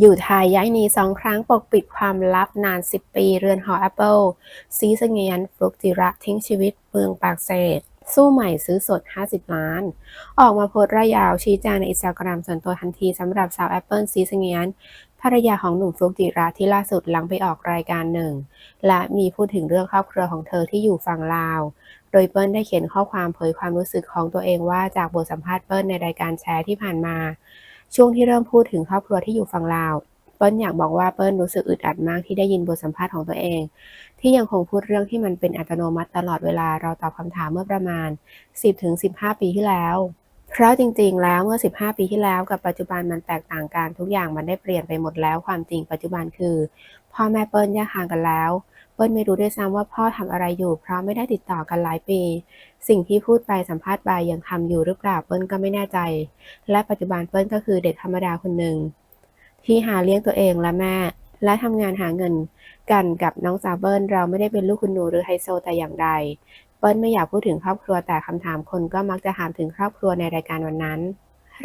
อยู่ไทยย้ายหนีสองครั้งปกปิดความลับนาน 10 ปี เรือนหอแอปเปิลซีสเงียนฟลุกจิระทิ้งชีวิตเมืองปากเซดสู้ใหม่ซื้อสด 50 ล้าน ออกมาโพสต์ระยาวชี้แจงในอินสตาแกรมส่วนตัวทันทีสำหรับสาวแอปเปิลซีสเงียนภรรยาของหนุ่มฟลุกจิระที่ล่าสุดหลังไปออกรายการหนึ่ง และมีพูดถึงเรื่องครอบครัวของเธอที่อยู่ฝั่งลาว โดยเปิ้ลได้เขียนข้อความเผยความรู้สึกของตัวเองว่าจากบทสัมภาษณ์เปิ้ลในรายการแชร์ที่ผ่านมา ช่วงที่เริ่มพูดถึงครอบครัวที่อยู่ฝั่งลาว เปิ้ลอยากบอกว่าเปิ้ลรู้สึกอึดอัดมากที่ได้ยินบทสัมภาษณ์ของตัวเอง ที่ยังคงพูดเรื่องที่มันเป็นอัตโนมัติตลอดเวลาเราตอบคำถามเมื่อประมาณ 10-15 ปีที่แล้ว เพราะจริงๆ แล้วเมื่อ 15 ปีที่แล้วกับปัจจุบันมันแตกต่างกันทุกอย่างมันได้เปลี่ยนไปหมดแล้วความจริงปัจจุบันคือ พ่อแม่เปิ้ลแยกทางกันแล้ว เปิ้ลไม่รู้ด้วยซ้ำว่าพ่อทำอะไรอยู่ เพราะไม่ได้ติดต่อกันหลายปี สิ่งที่พูดไปสัมภาษณ์ไปยังทำอยู่หรือเปล่าเปิ้ลก็ไม่แน่ใจ และปัจจุบันเปิ้ลก็คือเด็กธรรมดาคนหนึ่งที่หาเลี้ยงตัวเองและแม่ และทำงานหาเงินกันกับน้องสาวเบิ้ลเราไม่ได้เป็นลูกคุณหนูหรือไฮโซแต่อย่างใด ปิ้ลไม่อยากพูดถึงครอบครัวแต่คำถามคนก็มักจะถามถึงครอบครัวในรายการวันนั้น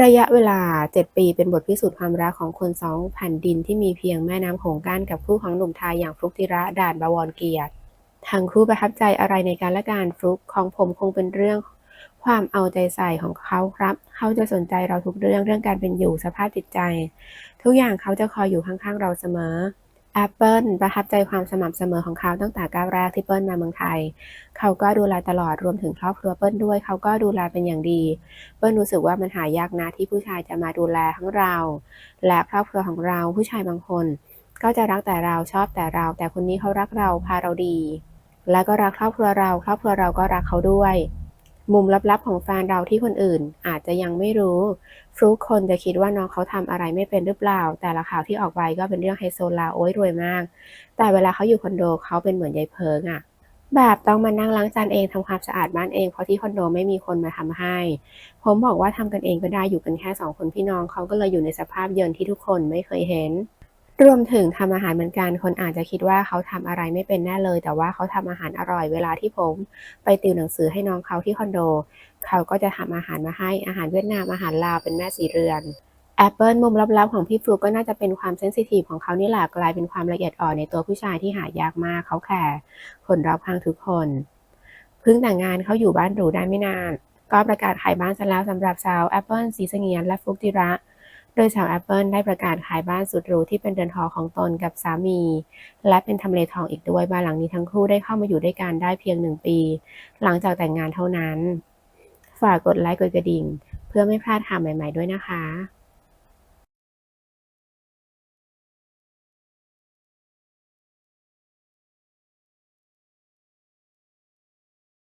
ระยะเวลา 7 ปีเป็นบทพิสูจน์ความรักของคนสองแผ่นดินที่มีเพียงแม่น้ำโขงกั้นกับคู่ของหนุ่มไทยอย่างฟลุกติระด่านบวรเกียรติทั้งคู่ประทับใจอะไรในการและการฟลุกของผมคงเป็นเรื่องความเอาใจใส่ของเขาครับ เขาจะสนใจเราทุกเรื่องเรื่องการเป็นอยู่สภาพจิตใจ ทุกอย่างเขาจะคอยอยู่ข้างๆเราเสมอ Apple ประทับใจความสม่ำเสมอของเขาตั้งแต่ก้าวแรกที่เปิ้ลมาเมืองไทย เขาก็ดูแลตลอดรวมถึงครอบครัวเปิ้ลด้วย เขาก็ดูแลเป็นอย่างดี เปิ้ลรู้สึกว่ามันหายากนะที่ผู้ชายจะมาดูแลทั้งเรา และครอบครัวของเราผู้ชายบางคน ก็จะรักแต่เราชอบแต่เรา แต่คนนี้เขารักเราพาเราดี และก็รักครอบครัวเรา ครอบครัวเราก็รักเขาด้วย มุมลับๆ ของแฟนเราที่คนอื่นอาจจะยังไม่รู้ฟลุกคนจะคิดว่าน้องเขาทำอะไรไม่เป็นหรือเปล่า แต่ละข่าวที่ออกไปก็เป็นเรื่องไฮโซลาโอ้ยรวยมาก แต่เวลาเขาอยู่คอนโดเขาเป็นเหมือนยายเพิงอะแบบต้องมานั่งล้างจานเองทำความสะอาดบ้านเองเพราะที่คอนโดไม่มีคนมาทำให้ ผมบอกว่าทำกันเองก็ได้อยู่กันแค่สองคนพี่น้องเขาก็เลยอยู่ในสภาพเยินที่ทุกคนไม่เคยเห็น รวมถึงทำอาหารเหมือนกัน คนอาจจะคิดว่าเขาทำอะไรไม่เป็นแน่เลย แต่ว่าเขาทำอาหารอร่อยเวลาที่ผมไปติวหนังสือให้น้องเขาที่คอนโด เขาก็จะทำอาหารมาให้อาหารเวียดนามอาหารลาวเป็นแม่สีเรือน Apple มุมลับๆของพี่ฟลุกก็น่าจะเป็นความเซนซิทีฟของเขานี่แหละกลายเป็นความละเอียดอ่อนในตัวผู้ชายที่หายากมากเขาแคร์คนรอบข้างทุกคนเพิ่งแต่งงานเขาอยู่บ้านหรูได้ไม่นาน ก็ประกาศขายบ้านซะแล้วสำหรับสาว Apple สีเสงียนและฟลุกจิระ โดยสาว Apple ได้ประกาศขายบ้านสุดหรูที่เป็นเรือนหอของตนกับสามี และเป็นทำเลทองอีกด้วยบ้านหลังนี้ทั้งคู่ได้เข้ามาอยู่ด้วยกันได้เพียงหนึ่งปี หลังจากแต่งงานเท่านั้น ฝากกดไลค์กดกระดิ่ง เพื่อไม่พลาดข่าวใหม่ ๆด้วยนะคะ